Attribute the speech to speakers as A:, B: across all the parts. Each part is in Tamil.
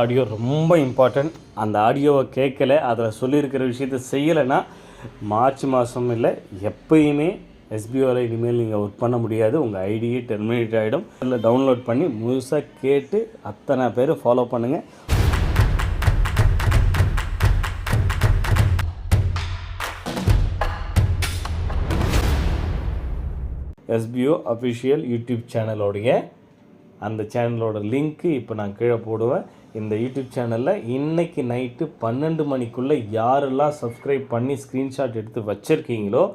A: ஆடியோ ரொம்ப இம்பார்ட்டண்ட் அந்த ஆடியோவை கேட்கல அதில் சொல்லியிருக்கிற விஷயத்த செய்யலைன்னா மார்ச் மாதம் இல்லை எப்பயுமே எஸ்பிஓவில் இனிமேல் நீங்கள் ஒர்க் பண்ண முடியாது. உங்கள் ஐடியே டெர்மினேட் ஆகிடும் இல்லை டவுன்லோட் பண்ணி முழுசாக கேட்டு அத்தனை பேர் ஃபாலோ பண்ணுங்கள் எஸ்பிஓ அஃபிஷியல் யூடியூப் சேனலோடைய அந்த சேனலோட லிங்க்கு இப்போ நான் கீழே போடுவேன். இந்த யூடியூப் சேனலில் இன்றைக்கி நைட்டு பன்னெண்டு மணிக்குள்ளே யாரெல்லாம் சப்ஸ்கிரைப் பண்ணி ஸ்க்ரீன்ஷாட் எடுத்து வச்சுருக்கீங்களோ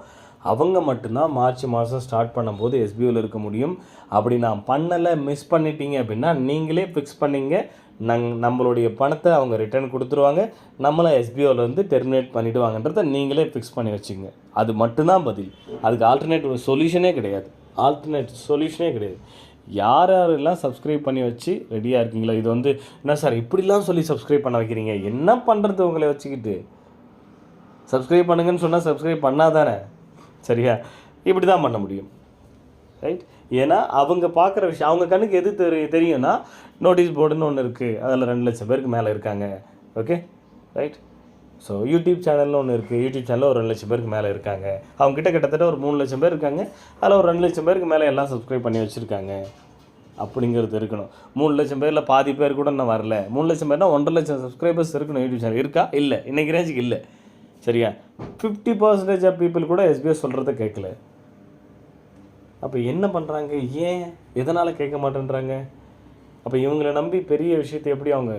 A: அவங்க மட்டும்தான் மார்ச் மாதம் ஸ்டார்ட் பண்ணும்போது எஸ்பிஓவில் இருக்க முடியும். அப்படி நான் பண்ணலை மிஸ் பண்ணிட்டீங்க அப்படின்னா நீங்களே ஃபிக்ஸ் பண்ணிங்க. நங் நம்மளுடைய பணத்தை அவங்க ரிட்டர்ன் கொடுத்துருவாங்க. நம்மளை எஸ்பிஓவில் வந்து டெர்மினேட் பண்ணிவிடுவாங்கன்றத நீங்களே ஃபிக்ஸ் பண்ணி வச்சுங்க. அது மட்டும்தான் பதில். அதுக்கு ஆல்டர்னேட் சொல்யூஷனே கிடையாது. ஆல்டர்னேட் சொல்யூஷனே கிடையாது. யார் யாரெல்லாம் சப்ஸ்கிரைப் பண்ணி வச்சு ரெடியாக இருக்கீங்களோ இது வந்து என்ன சார் இப்படிலாம் சொல்லி சப்ஸ்கிரைப் பண்ண வைக்கிறீங்க? என்ன பண்ணுறது உங்களை வச்சுக்கிட்டு? சப்ஸ்கிரைப் பண்ணுங்கன்னு சொன்னால் சப்ஸ்கிரைப் பண்ணாதானே? சரியா? இப்படி தான் பண்ண முடியும். ரைட் ஏன்னா அவங்க பார்க்குற விஷயம் அவங்க கண்ணுக்கு எது தெரி தெரியும்னா நோட்டீஸ் போர்டுன்னு ஒன்று இருக்குது அதில் ரெண்டு லட்சம் பேருக்கு மேலே இருக்காங்க. ஓகே ரைட் ஸோ யூடியூப் சேனல்னு ஒன்று இருக்குது யூடியூப் சேனலில் ஒரு ரெண்டு லட்சம் பேருக்கு மேலே இருக்காங்க. அவங்க கிட்ட கிட்டத்தட்ட ஒரு மூணு லட்சம் பேர் இருக்காங்க. அதில் ஒரு ரெண்டு லட்சம் பேருக்கு மேலே எல்லாம் சப்ஸ்கிரைப் பண்ணி வச்சுருக்காங்க. அப்படிங்கிறது இருக்கணும். மூணு லட்சம் பேரில் பாதி பேர் கூட இன்னும் வரல. மூணு லட்சம் பேர்னா ஒன்றரை லட்சம் சப்ஸ்கிரைபர்ஸ் இருக்கணும் யூடியூப் சேனல் இருக்கா? இல்லை. இன்னைக்கு ரேஞ்சுக்கு இல்லை. சரியா? ஃபிஃப்டி பர்சன்டேஜ் ஆஃப் பீப்புள் கூட எஸ்பிஎஸ் சொல்கிறத கேட்கல. அப்போ என்ன பண்ணுறாங்க ஏன்? எதனால் கேட்க மாட்டேன்றாங்க? அப்போ இவங்களை நம்பி பெரிய விஷயத்தை எப்படி அவங்க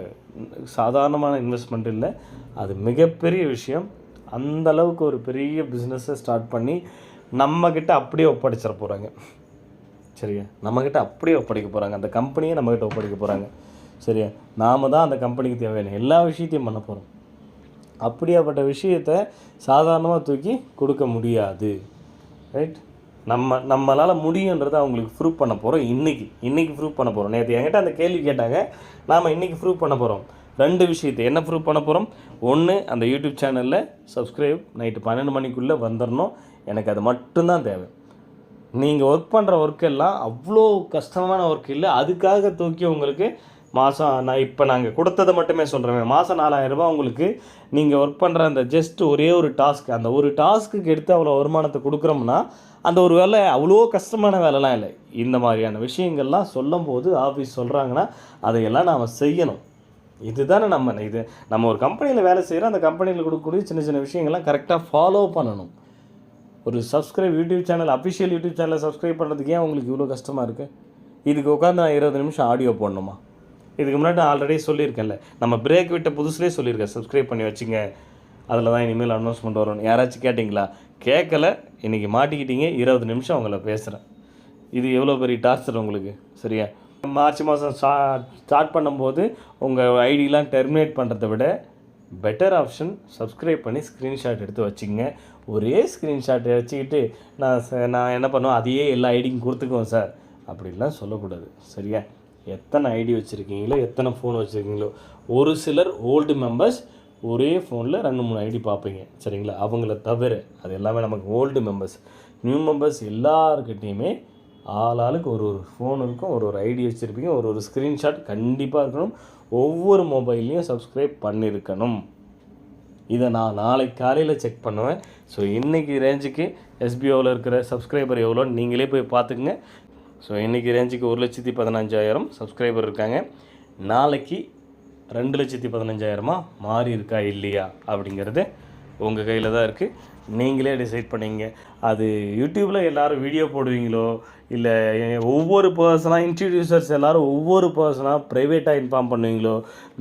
A: சாதாரணமான இன்வெஸ்ட்மெண்ட் இல்லை அது மிகப்பெரிய விஷயம். அந்த அளவுக்கு ஒரு பெரிய பிஸ்னஸை ஸ்டார்ட் பண்ணி நம்மக்கிட்ட அப்படியே ஒப்படைச்சிட போகிறாங்க சரியா நம்மக்கிட்ட அப்படியே ஒப்படைக்க போகிறாங்க அந்த கம்பெனியே நம்மக்கிட்ட ஒப்படைக்க போகிறாங்க சரியா? நாம தான் அந்த கம்பெனிக்கு தேவையான எல்லா விஷயத்தையும் பண்ண போகிறோம் அப்படியாப்பட்ட விஷயத்தை சாதாரணமாக தூக்கி கொடுக்க முடியாது. ரைட் நம்ம நம்மளால் முடியுன்றதை அவங்களுக்கு ப்ரூவ் பண்ண போகிறோம் இன்றைக்கி இன்றைக்கி ப்ரூவ் பண்ண போகிறோம் நேற்று என்கிட்ட அந்த கேள்வி கேட்டாங்க. நாம் இன்றைக்கி ப்ரூவ் பண்ண போகிறோம் ரெண்டு விஷயத்தை என்ன ப்ரூவ் பண்ண போகிறோம் ஒன்று அந்த யூடியூப் சேனலில் சப்ஸ்கிரைப் நைட்டு பன்னெண்டு மணிக்குள்ளே வந்துடணும் எனக்கு அது மட்டும்தான் தேவை. நீங்கள் ஒர்க் பண்ணுற ஒர்க் எல்லாம் அவ்வளோ கஷ்டமான ஒர்க் இல்லை. அதுக்காக தூக்கி உங்களுக்கு மாதம் நான் இப்போ நாங்கள் கொடுத்ததை மட்டுமே சொல்கிறேன் மாதம் நாலாயிரரூபா உங்களுக்கு நீங்கள் ஒர்க் பண்ணுற அந்த ஜஸ்ட் ஒரே ஒரு டாஸ்க் அந்த ஒரு டாஸ்க்குக்கு எடுத்து அவ்வளோ வருமானத்தை கொடுக்குறோம்னா அந்த ஒரு வேலை அவ்வளோ கஷ்டமான வேலைலாம் இல்லை. இந்த மாதிரியான விஷயங்கள்லாம் சொல்லும்போது ஆஃபீஸ் சொல்கிறாங்கன்னா அதையெல்லாம் நாம் செய்யணும். இதுதானே நம்ம இது நம்ம ஒரு கம்பெனியில் வேலை செய்கிறோம் அந்த கம்பெனியில் கொடுக்கக்கூடிய சின்ன சின்ன விஷயங்கள்லாம் கரெக்டாக ஃபாலோ பண்ணணும். ஒரு subscribe YouTube channel official YouTube சேனலை சப்ஸ்கிரைப் பண்ணுறதுக்கு ஏன் உங்களுக்கு இவ்வளோ கஷ்டமாக இருக்குது இதுக்கு உட்காந்து நான் இருபது நிமிஷம் ஆடியோ போடணுமா? இதுக்கு முன்னாடி நான் ஆல்ரெடி சொல்லியிருக்கேன்ல. நம்ம பிரேக் விட்ட புதுசுலேயே சொல்லியிருக்கேன். சப்ஸ்கிரைப் பண்ணி வச்சுங்க. அதில் தான் இனிமேல் அனௌன்ஸ்மெண்ட் வரும் யாராச்சும் கேட்டிங்களா? கேட்கல இன்றைக்கி மாட்டிக்கிட்டீங்க. இருபது நிமிஷம் அவங்கள பேசுகிறேன் இது எவ்வளோ பெரிய டார்ச்சர் உங்களுக்கு? சரியா? மார்ச் மாதம் ஸ்டா ஸ்டார்ட் பண்ணும்போது உங்கள் ஐடிலாம் டெர்மினேட் பண்ணுறத விட பெட்டர் ஆப்ஷன் சப்ஸ்கிரைப் பண்ணி ஸ்க்ரீன்ஷாட் எடுத்து வச்சுங்க. ஒரே ஸ்க்ரீன்ஷாட் வச்சுக்கிட்டு நான் நான் என்ன பண்ணுவேன்? அதையே எல்லா ஐடியும் கொடுத்துக்குவேன் சார். அப்படிலாம் சொல்லக்கூடாது. சரியா? எத்தனை ஐடி வச்சுருக்கீங்களோ எத்தனை ஃபோன் வச்சுருக்கீங்களோ ஒரு சிலர் ஓல்டு மெம்பர்ஸ் ஒரே ஃபோனில் ரெண்டு மூணு ஐடி பார்ப்பீங்க. சரிங்களா? அவங்கள தவிர அது எல்லாமே நமக்கு ஓல்டு மெம்பர்ஸ் நியூ மெம்பர்ஸ் எல்லாருக்கிட்டேயுமே ஆள் ஆளுக்கு ஒரு ஒரு ஃபோன் இருக்கும். ஒரு ஒரு ஐடி வச்சுருப்பீங்க. ஒரு ஒரு ஸ்க்ரீன்ஷாட் கண்டிப்பாக இருக்கணும். ஒவ்வொரு மொபைல்லையும் சப்ஸ்கிரைப் பண்ணியிருக்கணும் இதை நான் நாளைக்கு காலையில் செக் பண்ணுவேன். ஸோ இன்றைக்கி ரேஞ்சுக்கு எஸ்பிஓவில் இருக்கிற சப்ஸ்கிரைபர் எவ்வளோன்னு நீங்களே போய் பார்த்துக்குங்க. ஸோ இன்றைக்கி ரேஞ்சுக்கு ஒரு லட்சத்தி பதினஞ்சாயிரம் சப்ஸ்கிரைபர் இருக்காங்க. நாளைக்கு ரெண்டு லட்சத்தி பதினஞ்சாயிரமாக மாறி இருக்கா இல்லையா அப்படிங்கிறது உங்கள் கையில் தான் இருக்குது நீங்களே டிசைட் பண்ணிங்க. அது யூடியூப்பில் எல்லோரும் வீடியோ போடுவீங்களோ இல்லை ஒவ்வொரு பர்சனாக இன்ட்ரடியூசர்ஸ் எல்லோரும் ஒவ்வொரு பர்சனாக ப்ரைவேட்டாக இன்ஃபார்ம் பண்ணுவீங்களோ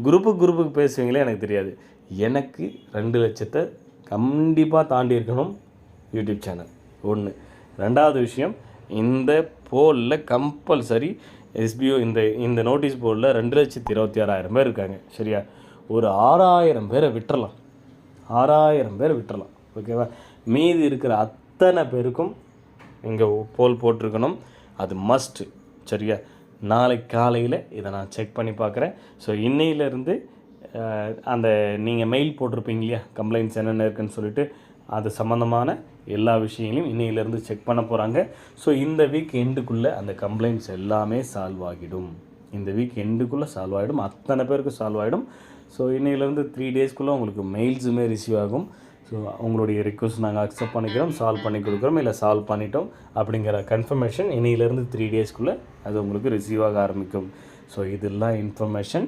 A: குரூப்புக்கு குரூப்புக்கு பேசுவீங்களே எனக்கு தெரியாது. எனக்கு ரெண்டு லட்சத்தை கண்டிப்பாக தாண்டி இருக்கணும் யூடியூப் சேனல் ஒன்று ரெண்டாவது விஷயம் இந்த போலில் கம்பல்சரி எஸ்பிஓ இந்த இந்த நோட்டீஸ் போர்டில் ரெண்டு லட்சத்தி இருபத்தி ஆறாயிரம் பேர் இருக்காங்க. சரியா? ஒரு ஆறாயிரம் பேரை விட்டுறலாம். ஆறாயிரம் பேர் விட்டுறலாம். ஓகேவா? மீதி இருக்கிற அத்தனை பேருக்கும் இங்கே போல் போட்டிருக்கணும். அது மஸ்ட்டு சரியா? நாளைக்கு காலையில் இதை நான் செக் பண்ணி பார்க்குறேன். ஸோ இன்னையிலேருந்து அந்த நீங்கள் மெயில் போட்டிருப்பீங்க இல்லையா? கம்ப்ளைண்ட்ஸ் என்னென்ன இருக்குன்னு சொல்லிட்டு அது சம்மந்தமான எல்லா விஷயங்களையும் இன்னையிலேருந்து செக் பண்ண போகிறாங்க ஸோ இந்த வீக் எண்டுக்குள்ளே அந்த கம்ப்ளைண்ட்ஸ் எல்லாமே சால்வ் ஆகிடும். இந்த வீக் எண்டுக்குள்ளே சால்வ் ஆகிடும். அத்தனை பேருக்கு சால்வ் ஆகிடும். ஸோ இன்னையிலேருந்து த்ரீ டேஸ்க்குள்ளே உங்களுக்கு மெயில்ஸுமே ரிசீவ் ஆகும். ஸோ உங்களுடைய ரிக்வஸ்ட் நாங்கள் அக்செப்ட் பண்ணிக்கிறோம் சால்வ் பண்ணி கொடுக்குறோம் இல்லை சால்வ் பண்ணிட்டோம் அப்படிங்கிற கன்ஃபர்மேஷன் இன்னையிலேருந்து த்ரீ டேஸ்க்குள்ளே அது உங்களுக்கு ரிசீவ் ஆக ஆரம்பிக்கும். ஸோ இதெல்லாம் இன்ஃபர்மேஷன்